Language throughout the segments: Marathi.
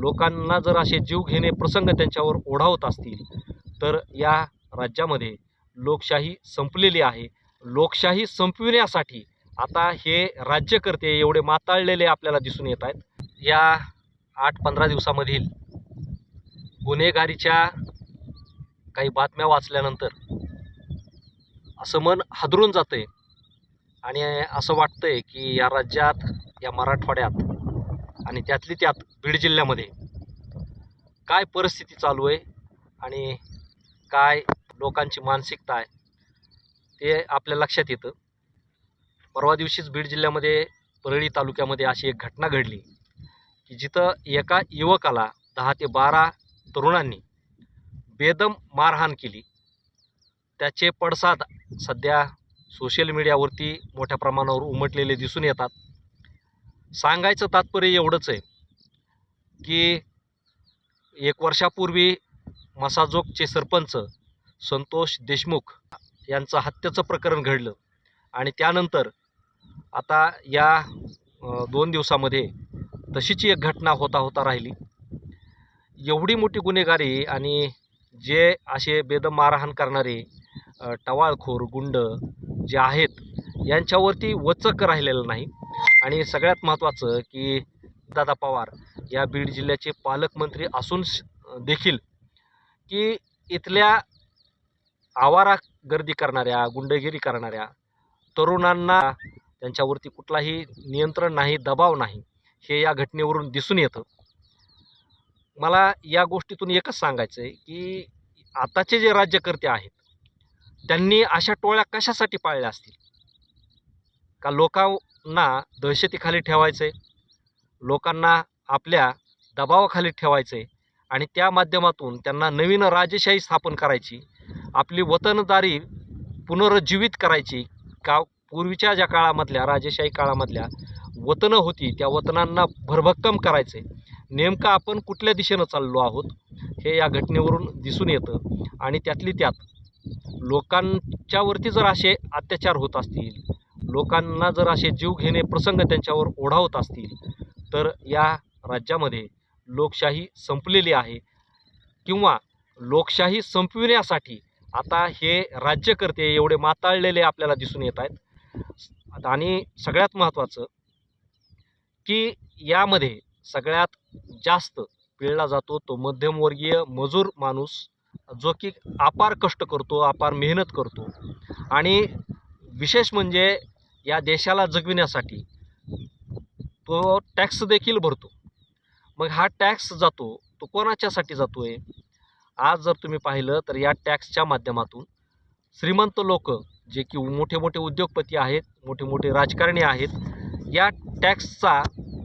लोकांना जर असे जीव घेणे प्रसंग त्यांच्यावर ओढावत असतील तर या राज्यामध्ये लोकशाही संपलेली आहे. लोकशाही संपविण्यासाठी आता हे राज्यकर्ते एवढे माताळलेले आपल्याला दिसून येत आहेत. या आठ पंधरा दिवसामधील गुन्हेगारीच्या काही बातम्या वाचल्यानंतर असं मन हादरून जातं आहे आणि असं वाटतं आहे की या राज्यात या मराठवाड्यात आणि त्यातली त्यात बीड जिल्ह्यामध्ये काय परिस्थिती चालू आहे आणि काय लोकांची मानसिकता आहे ते आपल्या लक्षात येतं. परवा दिवशीच बीड जिल्ह्यामध्ये परळी तालुक्यामध्ये अशी एक घटना घडली की जिथं एका युवकाला दहा ते बारा तरुणांनी बेदम मारहाण केली. त्याचे पडसाद सध्या सोशल मीडियावरती मोठ्या प्रमाणावर उमटलेले दिसून येतात. सांगायचं तात्पर्य एवढंच आहे की एक वर्षापूर्वी मसाजोगचे सरपंच संतोष देशमुख यांचं हत्येचं प्रकरण घडलं. आणि त्यानंतर आता या दोन दिवसामध्ये तशीची एक घटना होता होता राहिली. एवढी मोठी गुन्हेगारी आणि जे असे बेदम मारहाण करणारे टवाळखोर गुंड जे आहेत यांच्यावरती वचक राहिलेलं नाही. आणि सगळ्यात महत्त्वाचं की दादा पवार या बीड जिल्ह्याचे पालकमंत्री असून देखील की इथल्या आवारा गर्दी करणाऱ्या गुंडगिरी करणाऱ्या तरुणांना त्यांच्यावरती कुठलाही नियंत्रण नाही दबाव नाही हे या घटनेवरून दिसून येतं. मला या गोष्टीतून एकच सांगायचं आहे की आताचे जे राज्यकर्ते आहेत त्यांनी अशा टोळ्या कशासाठी पाळल्या असतील? का लोकांना दहशतीखाली ठेवायचं आहे लोकांना आपल्या दबावाखाली ठेवायचं आहे आणि त्या माध्यमातून त्यांना नवीन राजेशाही स्थापन करायची आपली वतनदारी पुनरुज्जीवित करायची. का पूर्वीच्या ज्या काळामधल्या राजेशाही काळामधल्या वतनं होती त्या वतनांना भरभक्कम करायचे नेमकं आपण कुठल्या दिशेनं चाललो आहोत हे या घटनेवरून दिसून येतं. आणि त्यातली त्यात लोकांच्यावरती जर असे अत्याचार होत असतील लोकांना जर असे जीव घेणे प्रसंग त्यांच्यावर ओढावत असतील तर या राज्यामध्ये लोकशाही संपलेली आहे. किंवा लोकशाही संपविण्यासाठी आता हे राज्यकर्ते एवढे माताळलेले आपल्याला दिसून येत आहेत. आणि सगळ्यात महत्त्वाचं की यामध्ये सगळ्यात जास्त पिळला जातो तो मध्यमवर्गीय मजूर माणूस जो की अपार कष्ट करतो अपार मेहनत करतो. आणि विशेष म्हणजे या देशाला जगविण्यासाठी तो टॅक्स देखील भरतो. मग हा टॅक्स जातो तो कोणाच्यासाठी जातो आहे आज जर तुम्ही पाहिलं तर या टॅक्सच्या माध्यमातून श्रीमंत लोक जे की मोठे मोठे उद्योगपती आहेत मोठे मोठे राजकारणी आहेत या टॅक्सचा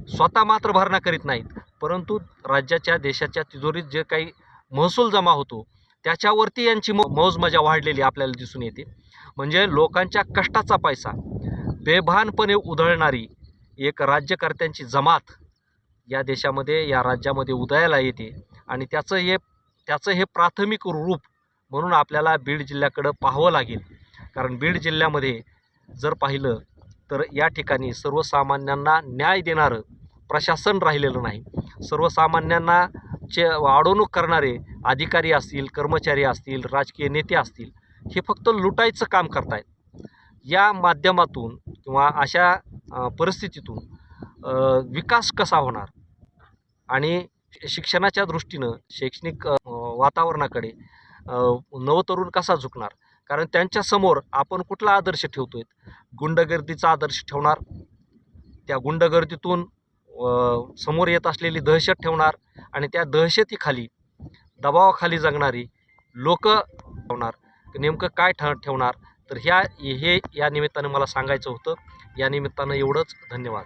स्वतः मात्र भरणा करीत नाहीत. परंतु राज्याच्या देशाच्या तिजोरीत जे काही महसूल जमा होतो त्याच्यावरती यांची मौजमजा वाढलेली आपल्याला दिसून येते. म्हणजे लोकांच्या कष्टाचा पैसा. बेभानपणे उधळणारी एक राज्यकर्त्यांची जमात या देशामध्ये या राज्यामध्ये उदयाला येते. आणि त्याचं हे त्याचं हे प्राथमिक रूप म्हणून आपल्याला बीड जिल्ह्याकडं पाहावं लागेल. कारण बीड जिल्ह्यामध्ये जर पाहिलं तर या ठिकाणी सर्वसामान्यांना न्याय देणारं प्रशासन राहिलेलं नाही. सर्वसामान्यांना चे अडवणूक करणारे अधिकारी असतील कर्मचारी असतील राजकीय नेते असतील हे फक्त लुटायचं काम करतायत. या माध्यमातून किंवा अशा परिस्थितीतून विकास कसा होणार? आणि शिक्षणाच्या दृष्टीनं शैक्षणिक वातावरणाकडे नवतरुण कसा झुकणार? कारण त्यांच्यासमोर आपण कुठला आदर्श ठेवतो आहे गुंडगर्दीचा आदर्श ठेवणार? त्या गुंडगर्दीतून समोर येत असलेली दहशत ठेवणार? आणि त्या दहशतीखाली दबावाखाली जगणारी लोक ठेवणार? नेमकं काय ठ ठेवणार? तर ह्या हे या निमित्तानं मला सांगायचं होतं. या निमित्तानं एवढंच. धन्यवाद.